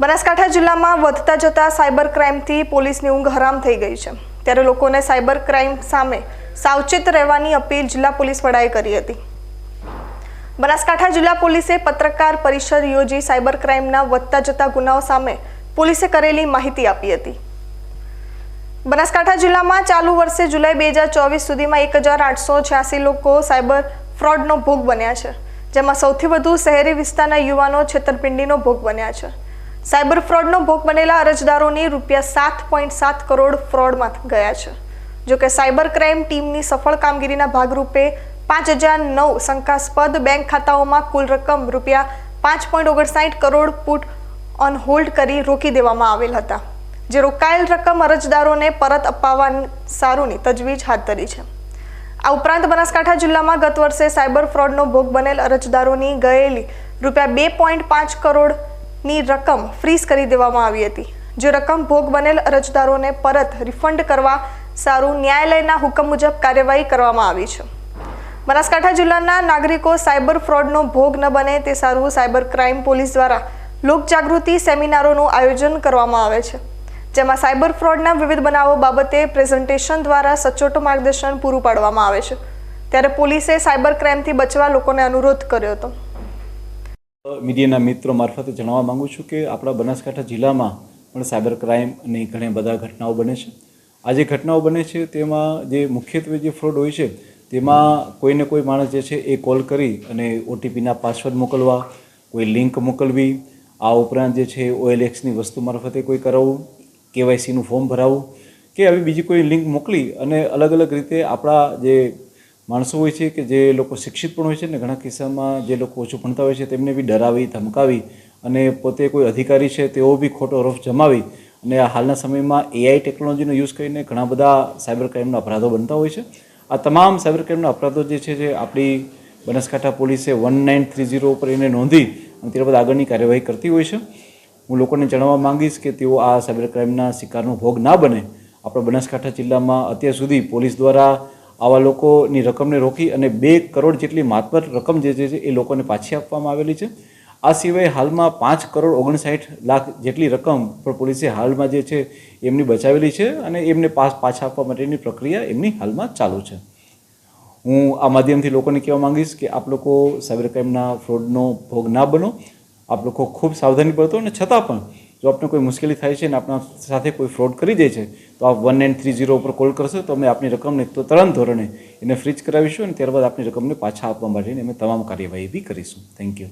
બનાસકાંઠા જિલ્લામાં વધતા જતા સાયબર ક્રાઇમથી પોલીસની ઊંઘ હરામ થઈ ગઈ છે. ત્યારે લોકોને સાયબર ક્રાઇમ સામે સાવચેત રહેવાની અપીલ જિલ્લા પોલીસ વડાએ કરી હતી. બનાસકાંઠા જિલ્લા પોલીસે પત્રકાર પરિષદ યોજી સાયબર ક્રાઇમના વધતા જતા ગુનાઓ સામે પોલીસે કરેલી માહિતી આપી હતી. બનાસકાંઠા જિલ્લામાં ચાલુ વર્ષે જુલાઈ બે હજાર ચોવીસ સુધીમાં એક હજાર આઠસો છ્યાસી લોકો સાયબર ફ્રોડનો ભોગ બન્યા છે, જેમાં સૌથી વધુ શહેરી વિસ્તારના યુવાનો છેતરપિંડીનો ભોગ બન્યા છે. સાયબર ફ્રોડનો ભોગ બનેલા અરજદારોની રૂપિયા સાત પોઈન્ટ સાત કરોડ ફ્રોડમાં ગયા છે. જોકે સાયબર ક્રાઇમ ટીમની સફળ કામગીરીના ભાગરૂપે પાંચ હજાર નવ શંકાસ્પદ બેંક ખાતાઓમાં કુલ રકમ રૂપિયા પાંચ પોઈન્ટ ઓગણસાઠ કરોડ પુટ ઓન હોલ્ડ કરી રોકી દેવામાં આવેલ હતા, જે રોકાયેલ રકમ અરજદારોને પરત અપાવવા સારુંની તજવીજ હાથ ધરી છે. આ ઉપરાંત બનાસકાંઠા જિલ્લામાં ગત વર્ષે સાયબર ફ્રોડનો ભોગ બનેલ અરજદારોની ગયેલી રૂપિયા બે પોઈન્ટ પાંચ કરોડની રકમ ફ્રીઝ કરી દેવામાં આવી હતી. જે રકમ ભોગ બનેલ અરજદારોને પરત રિફંડ કરવા સારું ન્યાયાલયના હુકમ મુજબ કાર્યવાહી કરવામાં આવી છે. બનાસકાંઠા જિલ્લાના નાગરિકો સાયબર ફ્રોડનો ભોગ ન બને તે સારું સાયબર ક્રાઇમ પોલીસ દ્વારા લોકજાગૃતિ સેમિનારોનું આયોજન કરવામાં આવે છે. જેમાં સાયબર ફ્રોડના વિવિધ બનાવો બાબતે પ્રેઝન્ટેશન દ્વારા સચોટ માર્ગદર્શન પૂરું પાડવામાં આવે છે. ત્યારે પોલીસે સાયબર ક્રાઇમથી બચવા લોકોને અનુરોધ કર્યો હતો. મીડિયાના મિત્રો મારફતે જણાવવા માગું છું કે આપણા બનાસકાંઠા જિલ્લામાં પણ સાયબર અને ઘણી બધા ઘટનાઓ બને છે. આ જે ઘટનાઓ બને છે, તેમાં જે મુખ્યત્વે જે ફ્રોડ હોય છે, તેમાં કોઈને કોઈ માણસ જે છે એ કોલ કરી અને ઓટીપીના પાસવર્ડ મોકલવા, કોઈ લિંક મોકલવી, આ ઉપરાંત જે છે ઓએલએક્સની વસ્તુ મારફતે કોઈ કરાવવું, કેવાયસીનું ફોર્મ ભરાવવું, કે આવી બીજી કોઈ લિંક મોકલી અને અલગ અલગ રીતે આપણા જે માણસો હોય છે કે જે લોકો શિક્ષિત પણ હોય છે ને ઘણા કિસ્સામાં જે લોકો ઓછું ભણતા હોય છે તેમને બી ડરાવી, ધમકાવી અને પોતે કોઈ અધિકારી છે તેઓ બી ખોટો રફ જમાવી અને હાલના સમયમાં એઆઈ ટેકનોલોજીનો યુઝ કરીને ઘણા બધા સાયબર ક્રાઇમના અપરાધો બનતા હોય છે. આ તમામ સાયબર ક્રાઇમના અપરાધો જે છે જે આપણી બનાસકાંઠા પોલીસે વન નાઇન થ્રી ઝીરો ઉપર એને નોંધી અને ત્યારબાદ આગળની કાર્યવાહી કરતી હોય છે. હું લોકોને જણાવવા માંગીશ કે તેઓ આ સાયબર ક્રાઇમના શિકારનો ભોગ ના બને. આપણા બનાસકાંઠા જિલ્લામાં અત્યાર સુધી પોલીસ દ્વારા આવા લોકોની રકમને રોકી અને બે કરોડ જેટલી માતબર રકમ જે છે એ લોકોને પાછી આપવામાં આવેલી છે. આ સિવાય હાલમાં પાંચ કરોડ ઓગણસાઠ લાખ જેટલી રકમ પણ પોલીસે હાલમાં જે છે એમની બચાવેલી છે અને એમને પાસ પાછા આપવા માટેની પ્રક્રિયા એમની હાલમાં ચાલુ છે. હું આ માધ્યમથી લોકોને કહેવા માંગીશ કે આપ લોકો સાયબર ક્રાઇમના ફ્રોડનો ભોગ ના બનો. આપ લોકો ખૂબ સાવધાની બરતો અને છતાં પણ જો આપને કોઈ મુશ્કેલી થાય છે અને આપણા સાથે કોઈ ફ્રોડ કરી દે છે, તો આપ વન નાઇન થ્રી ઝીરો ઉપર કોલ કરશો, તો અમે આપની રકમને તો તરણ ધોરણે એને ફ્રીજ કરાવીશું અને ત્યારબાદ આપની રકમને પાછા આપવા માટેની અમે તમામ કાર્યવાહી બી કરીશું. Thank you